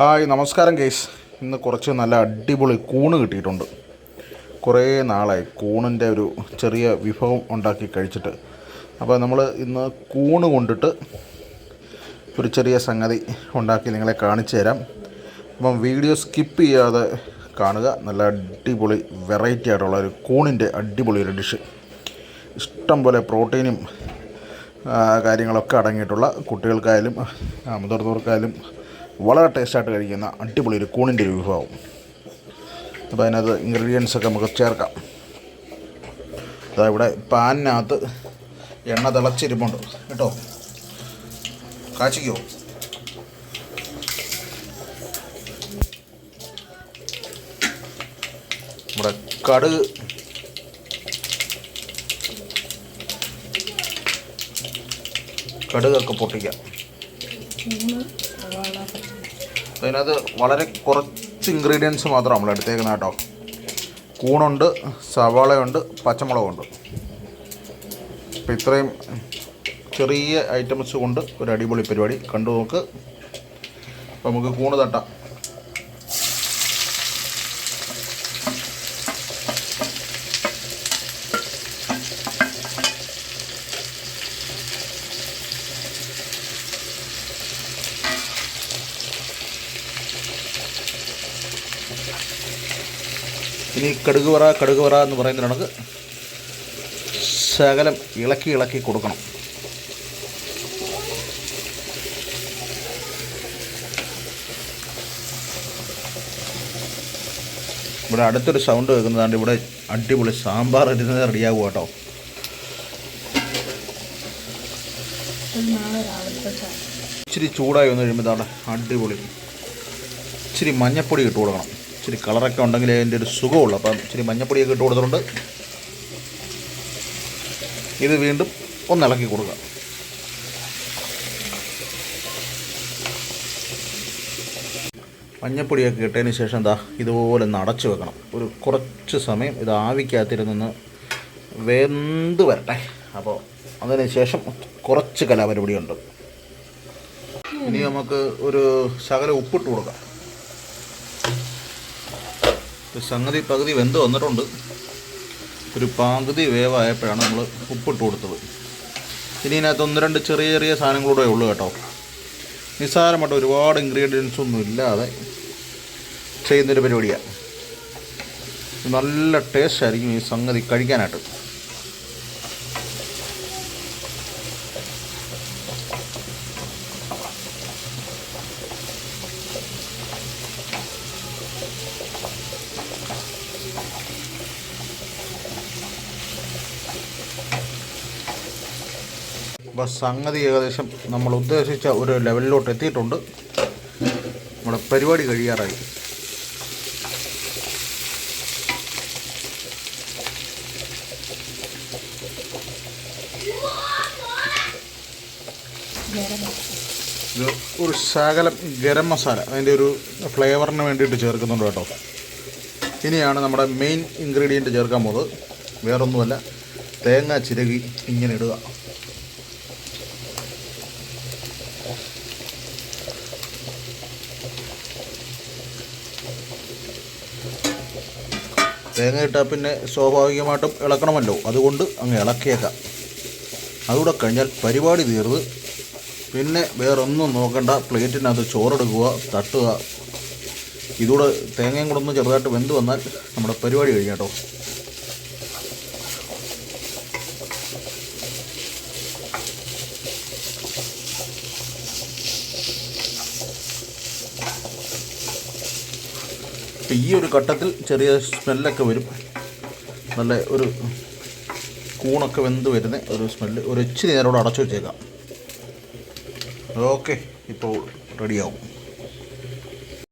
Hi നമസ്കാരം case ഇന്ന് കുറച്ച് നല്ല അടിപൊളി കൂണ് കിട്ടിയിട്ടുണ്ട്. കുറേ നാളായി കൂണിന്റെ ഒരു ചെറിയ വിഭവം ഉണ്ടാക്കി കഴിച്ചിട്ട്. അപ്പോൾ നമ്മൾ ഇന്ന് കൂണ് കൊണ്ടിട്ട് ഒരു ചെറിയ സംഗതി ഉണ്ടാക്കി നിങ്ങളെ കാണിച്ചു തരാം. അപ്പം വീഡിയോ സ്കിപ്പ് ചെയ്യാതെ കാണുക. നല്ല അടിപൊളി വെറൈറ്റി ആയിട്ടുള്ള ഒരു കൂണിന്റെ അടിപൊളി ഒരു ഡിഷ്. ഇഷ്ടം പോലെ പ്രോട്ടീനും കാര്യങ്ങളൊക്കെ അടങ്ങിയിട്ടുള്ള കുട്ടികൾക്കായാലും മുതിർന്നവർക്കായാലും വളരെ ടേസ്റ്റായിട്ട് കഴിക്കുന്ന അടിപൊളി ഒരു കൂണിന്റെ ഒരു വിഭവം. അപ്പോൾ അതിനകത്ത് ഇൻഗ്രീഡിയൻസ് ഒക്കെ നമുക്ക് ചേർക്കാം. അതാ ഇവിടെ പാനിനകത്ത് എണ്ണ തിളച്ചിരിപ്പുണ്ട്. കേട്ടോ? കാച്ചിക്കോ? നമ്മുടെ കടുക്. കടുകൊക്കെ പൊട്ടിക്കാം. അതിനകത്ത് വളരെ കുറച്ച് ഇൻഗ്രീഡിയൻസ് മാത്രം നമ്മൾ എടുത്തേക്കുന്ന കേട്ടോ. കൂണുണ്ട് സവാളയുണ്ട് പച്ചമുളകുണ്ട്. അപ്പോൾ ഇത്രയും ചെറിയ ഐറ്റംസ് കൊണ്ട് ഒരു അടിപൊളി പരിപാടി. കണ്ടു നോക്ക്. അപ്പോൾ നമുക്ക് കൂണ് തട്ടാം. ഇനി കടുക് വറ കടുക് വറ എന്ന് പറയുന്ന കണക്ക് ശകലം ഇളക്കി ഇളക്കി കൊടുക്കണം. ഇവിടെ അടുത്തൊരു സൗണ്ട് വെക്കുന്നതാണ്ട് ഇവിടെ അടിപൊളി സാമ്പാർ ഇരുന്നത് റെഡിയാകും കേട്ടോ. ഇച്ചിരി ചൂടായി വന്നു കഴിയുമ്പോൾ അടിപൊളി. ഇച്ചിരി മഞ്ഞപ്പൊടി ഇട്ട് കൊടുക്കണം. ഇച്ചിരി കളറൊക്കെ ഉണ്ടെങ്കിൽ അതിന്റെ ഒരു സുഖമുള്ളൂ. അപ്പം ഇച്ചിരി മഞ്ഞപ്പൊടിയൊക്കെ ഇട്ട് കൊടുത്തിട്ടുണ്ട്. ഇത് വീണ്ടും ഒന്ന് ഇളക്കി കൊടുക്കുക. മഞ്ഞപ്പൊടിയൊക്കെ ഇട്ടതിന് ശേഷം എന്താ ഇതുപോലെ ഒന്ന് വെക്കണം. ഒരു കുറച്ച് സമയം ഇത് ആവിക്കകത്തിരുന്ന് വെന്ത് വരട്ടെ. അപ്പോൾ അതിന് ശേഷം കുറച്ച് കലാപരിപാടിയുണ്ട്. ഇനി നമുക്ക് ഒരു ശകലം ഉപ്പിട്ട് കൊടുക്കാം. സംഗതി പകുതി വെന്ത് വന്നിട്ടുണ്ട്. ഒരു പകുതി വേവായപ്പോഴാണ് നമ്മൾ ഉപ്പിട്ട് കൊടുത്തത്. ഇനി ഇതിനകത്ത് ഒന്ന് രണ്ട് ചെറിയ ചെറിയ സാധനങ്ങളൂടെ ഉള്ളൂ കേട്ടോ. നിസ്സാരമായിട്ട് ഒരുപാട് ഇൻഗ്രീഡിയൻസ് ഒന്നും ഇല്ലാതെ ചെയ്യുന്നൊരു പരിപാടിയാണ് നല്ല ടേസ്റ്റ് ആയിരിക്കും ഈ സംഗതി കഴിക്കാനായിട്ട്. അപ്പോൾ സംഗതി ഏകദേശം നമ്മൾ ഉദ്ദേശിച്ച ഒരു ലെവലിലോട്ട് എത്തിയിട്ടുണ്ട്. നമ്മുടെ പരിപാടി കഴിയാറായി. ഒരു ശകലം ഗരം മസാല അതിന്റെ ഒരു ഫ്ലേവറിന് വേണ്ടിയിട്ട് ചേർക്കുന്നുണ്ട് കേട്ടോ. ഇനിയാണ് നമ്മുടെ മെയിൻ ഇൻഗ്രീഡിയന്റ് ചേർക്കാൻ പോകുന്നത്. വേറൊന്നുമല്ല തേങ്ങ ചിരകി ഇങ്ങനെ ഇടുക. തേങ്ങ ഇട്ടാൽ പിന്നെ സ്വാഭാവികമായിട്ടും ഇളക്കണമല്ലോ. അതുകൊണ്ട് അങ്ങ് ഇളക്കിയേക്കാം. അതുകൂടെ കഴിഞ്ഞാൽ പരിപാടി തീർന്ന് പിന്നെ വേറൊന്നും നോക്കണ്ട. പ്ലേറ്റിനകത്ത് ചോറെടുക്കുക തട്ടുക. ഇതുകൂടെ തേങ്ങയും കൂടെ ഒന്ന് ചെറുതായിട്ട് വെന്ത് വന്നാൽ നമ്മുടെ പരിപാടി കഴിഞ്ഞു ഇപ്പം ഈ ഒരു ഘട്ടത്തിൽ ചെറിയ സ്മെല്ലൊക്കെ വരും. നല്ല ഒരു കൂണൊക്കെ വെന്ത് വരുന്ന ഒരു സ്മെല്ല്. ഒരു ഇച്ചിരി നേരം കൂടെ അടച്ചു വെച്ചേക്കാം. ഓക്കെ ഇപ്പോൾ റെഡിയാവും.